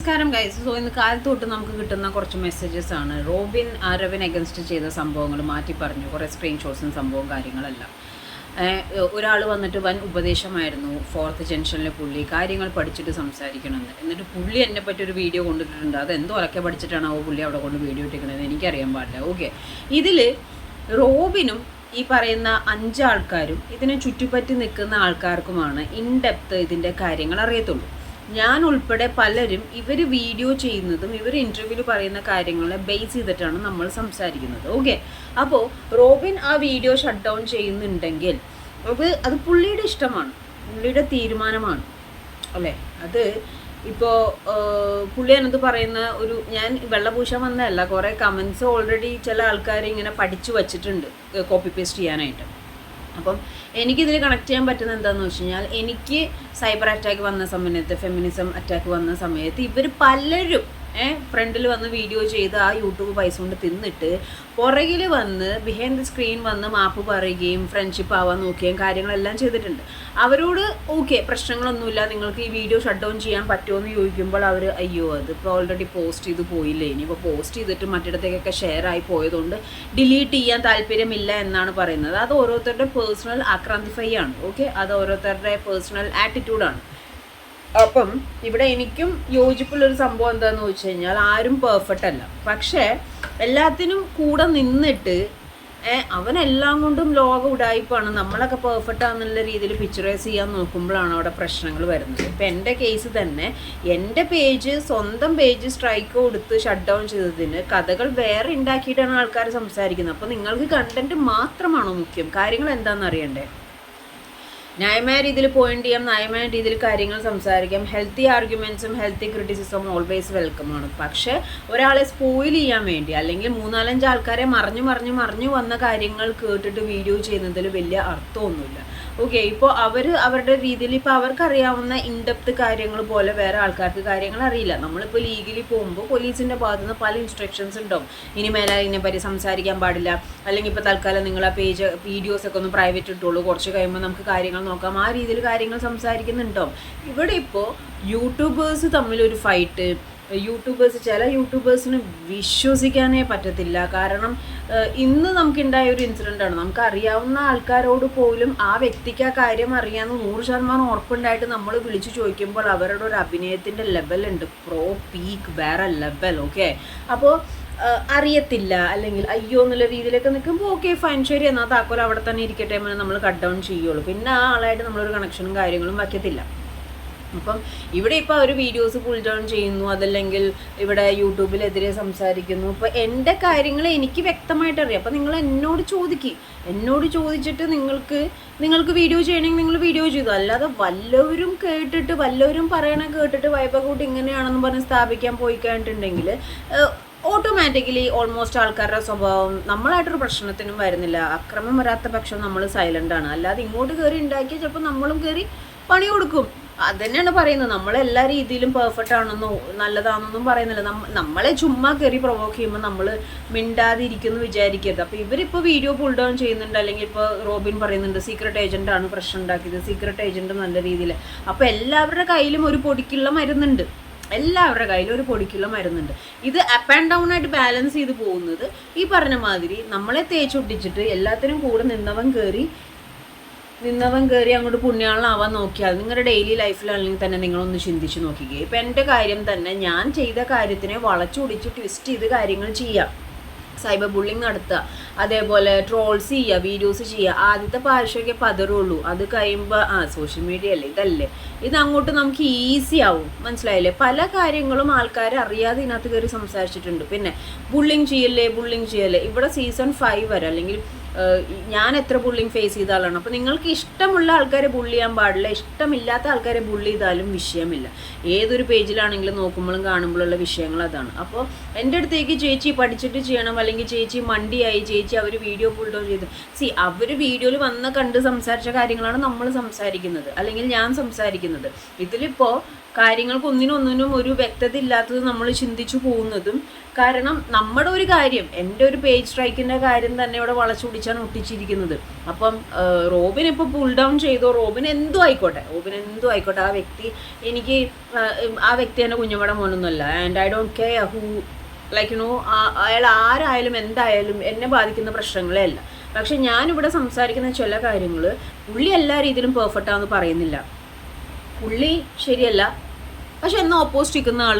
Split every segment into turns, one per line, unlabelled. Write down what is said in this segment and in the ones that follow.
നമസ്കാരം guys so ഇന്ന് കാലത്ത് തൊട്ട് നമുക്ക് കിട്ടുന്ന കുറച്ച് മെസ്സേജസ് ആണ്. റോബിൻ അരവിൻ അഗൻസ്റ്റ് ചെയ്ത സംഭവങ്ങൾ മാറ്റി പറഞ്ഞു. കുറേ സ്ക്രീൻഷോട്ട്സും സംഭവവും കാര്യങ്ങളെല്ലാം. ഒരാൾ വന്നിട്ട് വൻ ഉപദേശമായിരുന്നു. ഫോർത്ത് ജംഗ്ഷനിലെ പുള്ളി കാര്യങ്ങൾ പഠിച്ചിട്ട് സംസാരിക്കണമെന്ന്. എന്നിട്ട് പുള്ളി എന്നെ പറ്റി ഒരു വീഡിയോ കൊണ്ടിട്ടുണ്ട് അത് എന്തോ ഉറക്കെ പഠിച്ചിട്ടാണ് ആ പുള്ളി അവിടെ കൊണ്ട് വീഡിയോ ഇട്ടിരിക്കുന്നത് എനിക്കറിയാൻ പാടില്ല. ഓക്കെ ഇതിൽ റോബിനും ഈ പറയുന്ന അഞ്ചാൾക്കാരും ഇതിനെ ചുറ്റിപ്പറ്റി നിൽക്കുന്ന ആൾക്കാർക്കുമാണ് ഇൻ ഡെപ്ത് ഇതിന്റെ കാര്യങ്ങൾ അറിയത്തുള്ളൂ. ഞാൻ ഉൾപ്പെടെ പലരും ഇവർ വീഡിയോ ചെയ്യുന്നതും ഇവർ ഇന്റർവ്യൂവിൽ പറയുന്ന കാര്യങ്ങളെ ബേസ് ചെയ്തിട്ടാണ് നമ്മൾ സംസാരിക്കുന്നത്. ഓക്കെ അപ്പോൾ റോബിൻ ആ വീഡിയോ ഷട്ട് ഡൗൺ ചെയ്യുന്നുണ്ടെങ്കിൽ അത് അത് പുള്ളിയുടെ ഇഷ്ടമാണ്. പുള്ളിയുടെ തീരുമാനമാണ്. അല്ലേ? അത് ഇപ്പോൾ പുള്ളി എന്നത് പറയുന്ന ഒരു ഞാൻ വെള്ളപൂശാൻ വന്നതല്ല കുറേ കമൻസ് ഓൾറെഡി ചില ആൾക്കാർ ഇങ്ങനെ പഠിച്ചു വച്ചിട്ടുണ്ട് കോപ്പി പേസ്റ്റ് ചെയ്യാനായിട്ട്. അപ്പം എനിക്കിതിൽ കണക്ട് ചെയ്യാൻ പറ്റുന്ന എന്താണെന്ന് വെച്ച് കഴിഞ്ഞാൽ എനിക്ക് സൈബർ അറ്റാക്ക് വന്ന സമയത്ത് ഫെമിനിസം അറ്റാക്ക് വന്ന സമയത്ത് ഇവർ പലരും ഫ്രണ്ടിൽ വന്ന് വീഡിയോ ചെയ്ത് ആ യൂട്യൂബ് പൈസ കൊണ്ട് തിന്നിട്ട് പുറകിൽ വന്ന് ബിഹൈൻഡ് ദി സ്ക്രീൻ വന്ന് മാപ്പ് പറയുകയും ഫ്രണ്ട്ഷിപ്പ് ആവാൻ നോക്കുകയും കാര്യങ്ങളെല്ലാം ചെയ്തിട്ടുണ്ട്. അവരോട് ഓക്കെ പ്രശ്നങ്ങളൊന്നുമില്ല നിങ്ങൾക്ക് ഈ വീഡിയോ ഷട്ട് ഡൗൺ ചെയ്യാൻ പറ്റുമോ എന്ന് ചോദിക്കുമ്പോൾ അവർ അയ്യോ അതിപ്പോൾ ഓൾറെഡി പോസ്റ്റ് ചെയ്ത് പോയില്ലേ? ഇനിയിപ്പോൾ പോസ്റ്റ് ചെയ്തിട്ട് മറ്റിടത്തേക്കൊക്കെ ഷെയർ ആയി പോയതുകൊണ്ട് ഡിലീറ്റ് ചെയ്യാൻ താല്പര്യമില്ല എന്നാണ് പറയുന്നത്. അത് ഓരോരുത്തരുടെ പേഴ്സണൽ ആക്രാന്തിഫൈ ആണ് ഓക്കെ അത് ഓരോരുത്തരുടെ പേഴ്സണൽ ആറ്റിറ്റ്യൂഡാണ് അപ്പം ഇവിടെ എനിക്കും യോജിപ്പുള്ളൊരു സംഭവം എന്താണെന്ന് വെച്ച് കഴിഞ്ഞാൽ ആരും പെർഫെക്റ്റ് അല്ല. പക്ഷേ എല്ലാത്തിനും കൂടെ നിന്നിട്ട് അവനെല്ലാം കൊണ്ടും ലോക ഉടായ്പാണ് നമ്മളൊക്കെ പെർഫെക്റ്റ് ആണെന്നുള്ള രീതിയിൽ പിക്ചറൈസ് ചെയ്യാൻ നോക്കുമ്പോഴാണ് അവിടെ പ്രശ്നങ്ങൾ വരുന്നത്. ഇപ്പം എന്റെ കേസ് തന്നെ എന്റെ പേജ് സ്വന്തം പേജ് സ്ട്രൈക്ക് കൊടുത്ത് ഷട്ട് ഡൗൺ ചെയ്തതിന് കഥകൾ വേറെ ഉണ്ടാക്കിയിട്ടാണ് ആൾക്കാർ സംസാരിക്കുന്നത്. അപ്പോൾ നിങ്ങൾക്ക് കണ്ടന്റ് മാത്രമാണോ മുഖ്യം? കാര്യങ്ങൾ എന്താണെന്ന് അറിയണ്ടേ? ന്യായമായ രീതിയിൽ പോയിന്റ് ചെയ്യാം ന്യായമായ രീതിയിൽ കാര്യങ്ങൾ സംസാരിക്കാം. ഹെൽത്തി ആർഗ്യുമെന്റ്സും ഹെൽത്തി ക്രിറ്റിസിസവും ഓൾവേസ് വെൽക്കം ആണ്. പക്ഷേ ഒരാളെ സ്പോയിൽ ചെയ്യാൻ വേണ്ടി അല്ലെങ്കിൽ മൂന്നാലഞ്ച് ആൾക്കാരെ മറിഞ്ഞു മറിഞ്ഞു മറിഞ്ഞു വന്ന കാര്യങ്ങൾ കേട്ടിട്ട് വീഡിയോ ചെയ്യുന്നതിൽ വലിയ അർത്ഥമൊന്നുമില്ല. ഓക്കെ ഇപ്പോൾ അവർ അവരുടെ രീതിയിൽ ഇപ്പോൾ അവർക്കറിയാവുന്ന ഇൻഡെപ്ത് കാര്യങ്ങൾ പോലെ വേറെ ആൾക്കാർക്ക് കാര്യങ്ങൾ അറിയില്ല. നമ്മളിപ്പോൾ ലീഗലി പോകുമ്പോൾ പോലീസിന്റെ ഭാഗത്തു നിന്ന് പല ഇൻസ്ട്രക്ഷൻസ് ഉണ്ടാവും. ഇനി മേലെ ഇതിനെപ്പറ്റി സംസാരിക്കാൻ പാടില്ല. അല്ലെങ്കിൽ ഇപ്പോൾ തൽക്കാലം നിങ്ങൾ ആ പേജ് വീഡിയോസൊക്കെ ഒന്ന് പ്രൈവറ്റ് ഇട്ടുള്ളൂ കുറച്ച് കഴിയുമ്പോൾ നമുക്ക് കാര്യങ്ങൾ നോക്കാം. ആ രീതിയിൽ കാര്യങ്ങൾ സംസാരിക്കുന്നുണ്ടോ? ഇവിടെ ഇപ്പോൾ യൂട്യൂബേഴ്സ് തമ്മിലൊരു ഫൈറ്റ് യൂട്യൂബേഴ്സ് ചില യൂട്യൂബേഴ്സിന് വിശ്വസിക്കാനേ പറ്റത്തില്ല. കാരണം ഇന്ന് നമുക്കുണ്ടായ ഒരു ഇൻസിഡന്റ് ആണ്. നമുക്ക് അറിയാവുന്ന ആൾക്കാരോട് പോലും ആ വ്യക്തിക്ക് ആ കാര്യം അറിയാമെന്ന് നൂറ് ശതമാനം ഉറപ്പുണ്ടായിട്ട് നമ്മൾ വിളിച്ചു ചോദിക്കുമ്പോൾ അവരുടെ ഒരു അഭിനയത്തിന്റെ ലെവലുണ്ട് പ്രോ പീക്ക് വേറെ ലെവൽ ഓക്കെ അപ്പോൾ അറിയത്തില്ല. അല്ലെങ്കിൽ അയ്യോ എന്നുള്ള രീതിയിലൊക്കെ നിൽക്കുമ്പോൾ ഓക്കെ ഫൈൻ ശരി എന്നാൽ താക്കോൽ അവിടെ തന്നെ ഇരിക്കട്ടെ എന്ന് നമ്മൾ കട്ട് ഡൗൺ ചെയ്യുള്ളൂ. പിന്നെ ആ ആളായിട്ട് നമ്മളൊരു കണക്ഷനും കാര്യങ്ങളും വയ്ക്കത്തില്ല അപ്പം ഇവിടെ ഇപ്പോൾ അവർ വീഡിയോസ് പുൾ ഡൗൺ ചെയ്യുന്നു. അതല്ലെങ്കിൽ ഇവിടെ യൂട്യൂബിലെതിരെ സംസാരിക്കുന്നു. ഇപ്പോൾ എന്റെ കാര്യങ്ങൾ എനിക്ക് വ്യക്തമായിട്ട് അറിയാം. അപ്പോൾ നിങ്ങൾ എന്നോട് ചോദിക്കും. എന്നോട് ചോദിച്ചിട്ട് നിങ്ങൾക്ക് നിങ്ങൾക്ക് വീഡിയോ ചെയ്യണമെങ്കിൽ നിങ്ങൾ വീഡിയോ ചെയ്തു. അല്ലാതെ വല്ലവരും കേട്ടിട്ട് വല്ലവരും പറയണ കേട്ടിട്ട് വൈബകൂട്ട് ഇങ്ങനെയാണെന്ന് പറഞ്ഞ് സ്ഥാപിക്കാൻ പോയി കഴിഞ്ഞിട്ടുണ്ടെങ്കിൽ ഓട്ടോമാറ്റിക്കലി ഓൾമോസ്റ്റ് ആൾക്കാരുടെ സ്വഭാവം നമ്മളായിട്ടൊരു പ്രശ്നത്തിനും വരുന്നില്ല. അക്രമം വരാത്ത പക്ഷം നമ്മൾ സൈലന്റ് ആണ്. അല്ലാതെ ഇങ്ങോട്ട് കയറി ഉണ്ടാക്കിയാൽ ചിലപ്പോൾ നമ്മളും കയറി പണി കൊടുക്കും. അത് തന്നെയാണ് പറയുന്നത്. നമ്മൾ എല്ലാ രീതിയിലും പെർഫെക്റ്റ് ആണെന്നോ നല്ലതാണെന്നൊന്നും പറയുന്നില്ല. നമ്മളെ ചുമ്മാ കയറി പ്രൊവോക്ക് ചെയ്യുമ്പോൾ നമ്മൾ മിണ്ടാതിരിക്കുന്നു വിചാരിക്കരുത്. അപ്പോൾ ഇവരിപ്പോൾ വീഡിയോ പുൾ ഡൗൺ ചെയ്യുന്നുണ്ട്. അല്ലെങ്കിൽ ഇപ്പോൾ റോബിൻ പറയുന്നുണ്ട് സീക്രട്ട് ഏജന്റ് ആണ് പ്രശ്നം ഉണ്ടാക്കിയത്. സീക്രട്ട് ഏജന്റ് നല്ല രീതിയിൽ അപ്പോൾ എല്ലാവരുടെ കയ്യിലും ഒരു പൊടിക്കുള്ള മരുന്നുണ്ട്. എല്ലാവരുടെ കയ്യിലും ഒരു പൊടിക്കുള്ള മരുന്നുണ്ട്. ഇത് അപ്പ് ആൻഡ് ഡൗൺ ആയിട്ട് ബാലൻസ് ചെയ്ത് പോകുന്നത് ഈ പറഞ്ഞ മാതിരി നമ്മളെ തേച്ചൊട്ടിച്ചിട്ട് എല്ലാത്തിനും കൂടെ നിന്നവൻ കയറി നിന്നവൻ കയറി അങ്ങോട്ട് പുണ്യാളനാവാൻ നോക്കിയാൽ നിങ്ങളുടെ ഡെയിലി ലൈഫിലാണെങ്കിൽ തന്നെ നിങ്ങളൊന്ന് ചിന്തിച്ച് നോക്കിക്കുക ഇപ്പം എന്റെ കാര്യം തന്നെ ഞാൻ ചെയ്ത കാര്യത്തിനെ വളച്ചൊടിച്ച് ട്വിസ്റ്റ് ചെയ്ത് കാര്യങ്ങൾ ചെയ്യാം. സൈബർ ബുള്ളിങ് നടത്തുക. അതേപോലെ ട്രോൾസ് ചെയ്യുക വീഡിയോസ് ചെയ്യുക. ആദ്യത്തെ പാർശ്വമൊക്കെ പതറുള്ളൂ. അത് കഴിയുമ്പോൾ ആ സോഷ്യൽ മീഡിയ അല്ലേ? ഇതല്ലേ? ഇത് അങ്ങോട്ട് നമുക്ക് ഈസി ആവും. മനസ്സിലായില്ലേ? പല കാര്യങ്ങളും ആൾക്കാർ അറിയാതെ ഇതിനകത്ത് കയറി സംസാരിച്ചിട്ടുണ്ട്. പിന്നെ ബുള്ളിങ് ചെയ്യല്ലേ? ബുള്ളിങ് ചെയ്യല്ലേ? ഇവിടെ സീസൺ ഫൈവ് വരെ അല്ലെങ്കിൽ ഞാൻ എത്ര ബുള്ളിങ് ഫേസ് ചെയ്താലാണ്. അപ്പോൾ നിങ്ങൾക്ക് ഇഷ്ടമുള്ള ആൾക്കാരെ ബുള്ളി ചെയ്യാൻ പാടില്ല ഇഷ്ടമില്ലാത്ത ആൾക്കാരെ ബുള്ളി ചെയ്താലും വിഷയമില്ല. ഏതൊരു പേജിലാണെങ്കിലും നോക്കുമ്പോഴും കാണുമ്പോഴുള്ള വിഷയങ്ങൾ അതാണ്. അപ്പോൾ എന്റെ അടുത്തേക്ക് ചേച്ചി പഠിച്ചിട്ട് ചെയ്യണം അല്ലെങ്കിൽ ചേച്ചി മണ്ടിയായി ചേച്ചി അവർ വീഡിയോ ഫുൾഡോ ഡൗൺ ചെയ്ത്. സി അവർ വീഡിയോയിൽ വന്ന് കണ്ട് സംസാരിച്ച കാര്യങ്ങളാണ് നമ്മൾ സംസാരിക്കുന്നത് അല്ലെങ്കിൽ ഞാൻ സംസാരിക്കുന്നത്. ഇതിലിപ്പോൾ കാര്യങ്ങൾക്ക് ഒന്നിനൊന്നിനും ഒരു വ്യക്തത ഇല്ലാത്തത് നമ്മൾ ചിന്തിച്ചു പോകുന്നതും കാരണം നമ്മുടെ ഒരു കാര്യം എന്റെ ഒരു പേജ് സ്ട്രൈക്കിന്റെ കാര്യം തന്നെ ഇവിടെ വളച്ചു പിടിച്ചാണ് ഒട്ടിച്ചിരിക്കുന്നത്. അപ്പം റോബിൻ ഇപ്പോൾ പുൾ ഡൗൺ ചെയ്തോ റോബിൻ എന്തും ആയിക്കോട്ടെ റോബിൻ എന്തും ആയിക്കോട്ടെ ആ വ്യക്തി എനിക്ക് ആ, വ്യക്തി എന്റെ കുഞ്ഞമ്മയുടെ മോനൊന്നുമല്ല. And I don't care who like you know അയാൾ ആരായാലും എന്തായാലും എന്നെ ബാധിക്കുന്ന പ്രശ്നങ്ങളേ അല്ല. പക്ഷെ ഞാനിവിടെ സംസാരിക്കുന്ന ചില കാര്യങ്ങൾ പുള്ളി എല്ലാ രീതിയിലും പെർഫെക്റ്റ് ആണെന്ന് പറയുന്നില്ല. പുള്ളി ശരിയല്ല. പക്ഷെ എന്നാൽ ഓപ്പോസിറ്റ് നിൽക്കുന്ന ആൾ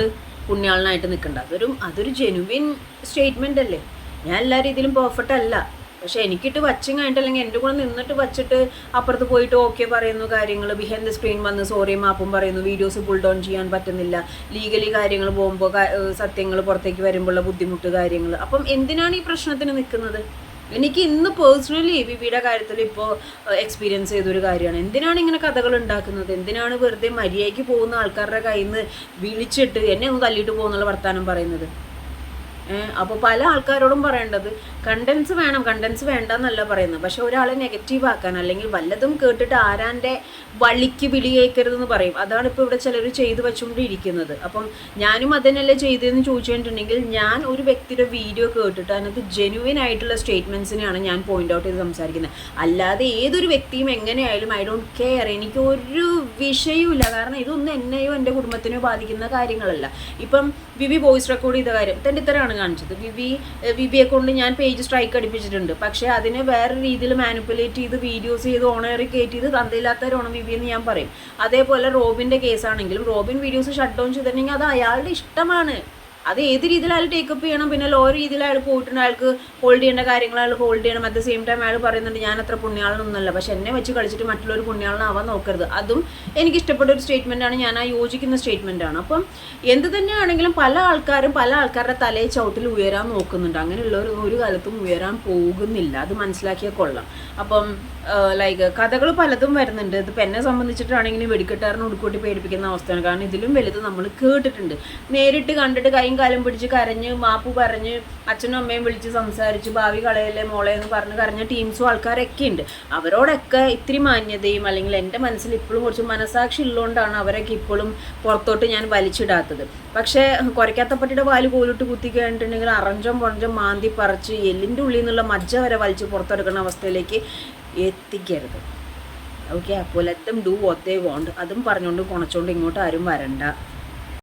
പുണ്യാളനായിട്ട് നിൽക്കണ്ട. അതൊരു അതൊരു ജെനുവിൻ സ്റ്റേറ്റ്മെന്റ് അല്ലേ? ഞാൻ എല്ലാ രീതിയിലും പെർഫെക്റ്റ് അല്ല. പക്ഷെ എനിക്കിട്ട് വച്ചും കഴിഞ്ഞിട്ട് അല്ലെങ്കിൽ എന്റെ കൂടെ നിന്നിട്ട് വച്ചിട്ട് അപ്പുറത്ത് പോയിട്ട് ഓക്കെ പറയുന്നു കാര്യങ്ങൾ ബിഹൈൻഡ് ദ സ്ക്രീൻ വന്ന് സോറി മാപ്പും പറയുന്നു. വീഡിയോസ് പുൾ ഡൗൺ ചെയ്യാൻ പറ്റുന്നില്ല. ലീഗലി കാര്യങ്ങൾ പോകുമ്പോൾ സത്യങ്ങൾ പുറത്തേക്ക് വരുമ്പോഴുള്ള ബുദ്ധിമുട്ട് കാര്യങ്ങൾ അപ്പം എന്തിനാണ് ഈ പ്രശ്നത്തിന് നിൽക്കുന്നത്? എനിക്ക് ഇന്ന് പേഴ്സണലി വിവിയുടെ കാര്യത്തിൽ ഇപ്പോൾ എക്സ്പീരിയൻസ് ചെയ്തൊരു കാര്യമാണ്. എന്തിനാണ് ഇങ്ങനെ കഥകൾ ഉണ്ടാക്കുന്നത്? എന്തിനാണ് വെറുതെ മര്യാദയ്ക്ക് പോകുന്ന ആൾക്കാരുടെ കയ്യിൽ നിന്ന് വിളിച്ചിട്ട് എന്നെ ഒന്ന് തല്ലിയിട്ട് പോകുന്നുള്ള വർത്തമാനം പറയുന്നത്? അപ്പോൾ പല ആൾക്കാരോടും പറയേണ്ടത് കണ്ടൻസ് വേണം കണ്ടൻസ് വേണ്ട എന്നല്ല പറയുന്നത്. പക്ഷെ ഒരാളെ നെഗറ്റീവ് ആക്കാൻ അല്ലെങ്കിൽ വല്ലതും കേട്ടിട്ട് ആരാന്റെ വള്ളിക്ക് വിളിയേക്കരുതെന്ന് പറയും. അതാണ് ഇപ്പോൾ ഇവിടെ ചിലർ ചെയ്തു വെച്ചുകൊണ്ടിരിക്കുന്നത്. അപ്പം ഞാനും അതിനല്ലേ ചെയ്തതെന്ന് ചോദിച്ചിട്ടുണ്ടെങ്കിൽ ഞാൻ ഒരു വ്യക്തിയുടെ വീഡിയോ കേട്ടിട്ട് അതിനകത്ത് ജെനുവിൻ ആയിട്ടുള്ള സ്റ്റേറ്റ്മെന്റ്സിനെയാണ് ഞാൻ പോയിന്റ് ഔട്ട് ചെയ്ത് സംസാരിക്കുന്നത്. അല്ലാതെ ഏതൊരു വ്യക്തിയും എങ്ങനെയായാലും ഐ ഡോണ്ട് കെയർ എനിക്ക് ഒരു വിഷയവുമില്ല. കാരണം ഇതൊന്നും എന്നെയോ എന്റെ കുടുംബത്തിനെയോ ബാധിക്കുന്ന കാര്യങ്ങളല്ല. ഇപ്പം വിവി വോയിസ് റെക്കോർഡ് ചെയ്ത കാര്യം തന്റെ ഇത്തരമാണ് കാണിച്ചത്. വിവി വിവിയെ കൊണ്ട് ഞാൻ പേജ് സ്ട്രൈക്ക് അടിപ്പിച്ചിട്ടുണ്ട്. പക്ഷേ അതിനെ വേറെ രീതിയിൽ മാനിപ്പുലേറ്റ് ചെയ്ത് വീഡിയോസ് ചെയ്ത് ഓണറി കയറ്റി ചെയ്ത് തന്തയില്ലാത്തവരാണ് വിവി എന്ന് ഞാൻ പറയും. അതേപോലെ റോബിന്റെ കേസാണെങ്കിലും റോബിൻ വീഡിയോസ് ഷട്ട് ഡൗൺ ചെയ്തിട്ടുണ്ടെങ്കിൽ അത് അയാളുടെ ഇഷ്ടമാണ്. അത് ഏത് രീതിയിൽ അയാൾ ടേക്കപ്പ് ചെയ്യണം? പിന്നെ ലോ രീതിയിൽ അയാൾ പോയിട്ടുണ്ട്. അയാൾക്ക് ഹോൾഡ് ചെയ്യേണ്ട കാര്യങ്ങൾ അയാൾ ഹോൾഡ് ചെയ്യണം. അറ്റ് ദ സെയിം ടൈം അയാൾ പറയുന്നുണ്ട് ഞാൻ അത്ര പുണ്യാളനൊന്നുമല്ല. പക്ഷെ എന്നെ വെച്ച് കളിച്ചിട്ട് മറ്റുള്ളൊരു പുണ്യാളനാവാൻ നോക്കരുത്. അതും എനിക്ക് ഇഷ്ടപ്പെട്ട ഒരു സ്റ്റേറ്റ്മെന്റ് ആണ്. ഞാൻ ആ യോജിക്കുന്ന സ്റ്റേറ്റ്മെന്റ് ആണ്. അപ്പം എന്ത് തന്നെയാണെങ്കിലും പല ആൾക്കാരും പല ആൾക്കാരുടെ തലയെ ചവിട്ടിൽ ഉയരാൻ നോക്കുന്നുണ്ട്. അങ്ങനെയുള്ളവർ ഒരു കാലത്തും ഉയരാൻ പോകുന്നില്ല. അത് മനസ്സിലാക്കിയാൽ കൊള്ളാം. അപ്പം ലൈക്ക് കഥകൾ പലതും വരുന്നുണ്ട്. ഇതിപ്പോൾ എന്നെ സംബന്ധിച്ചിട്ടാണെങ്കിലും വെടിക്കെട്ടാറിന് ഉടുക്കൂട്ടി പേടിപ്പിക്കുന്ന അവസ്ഥയാണ്. കാരണം ഇതിലും വലുത് നമ്മൾ കേട്ടിട്ടുണ്ട്. നേരിട്ട് കണ്ടിട്ട് കൈയും കാലും പിടിച്ച് കരഞ്ഞ് മാപ്പ് പറഞ്ഞ് അച്ഛനും അമ്മയും വിളിച്ച് സംസാരിച്ച് ഭാവി കളയല്ലേ മോളെ എന്ന് പറഞ്ഞ് കരഞ്ഞ ടീംസും ആൾക്കാരൊക്കെ ഉണ്ട്. അവരോടൊക്കെ ഇത്തിരി മാന്യതയും അല്ലെങ്കിൽ എന്റെ മനസ്സിൽ ഇപ്പോഴും കുറച്ച് മനസാക്ഷി ഉള്ളതുകൊണ്ടാണ് അവരൊക്കെ ഇപ്പോഴും പുറത്തോട്ട് ഞാൻ വലിച്ചിടാത്തത്. പക്ഷേ കുരയ്ക്കാത്ത പട്ടിയുടെ വാൽ കോലിട്ട് കുത്തി കഴിഞ്ഞിട്ടുണ്ടെങ്കിൽ അറഞ്ചം പൊറഞ്ചം മാന്തി പറിച്ച് എല്ലിന്റെ ഉള്ളിൽ നിന്നുള്ള മജ്ജ വരെ വലിച്ച് പുറത്തെടുക്കുന്ന അവസ്ഥയിലേക്ക് എത്തിക്കരുത്. ഓക്കെ അപ്പോൾ let them do what they want അതും പറഞ്ഞുകൊണ്ട് കുണച്ചുകൊണ്ട് ഇങ്ങോട്ട് ആരും വരണ്ട.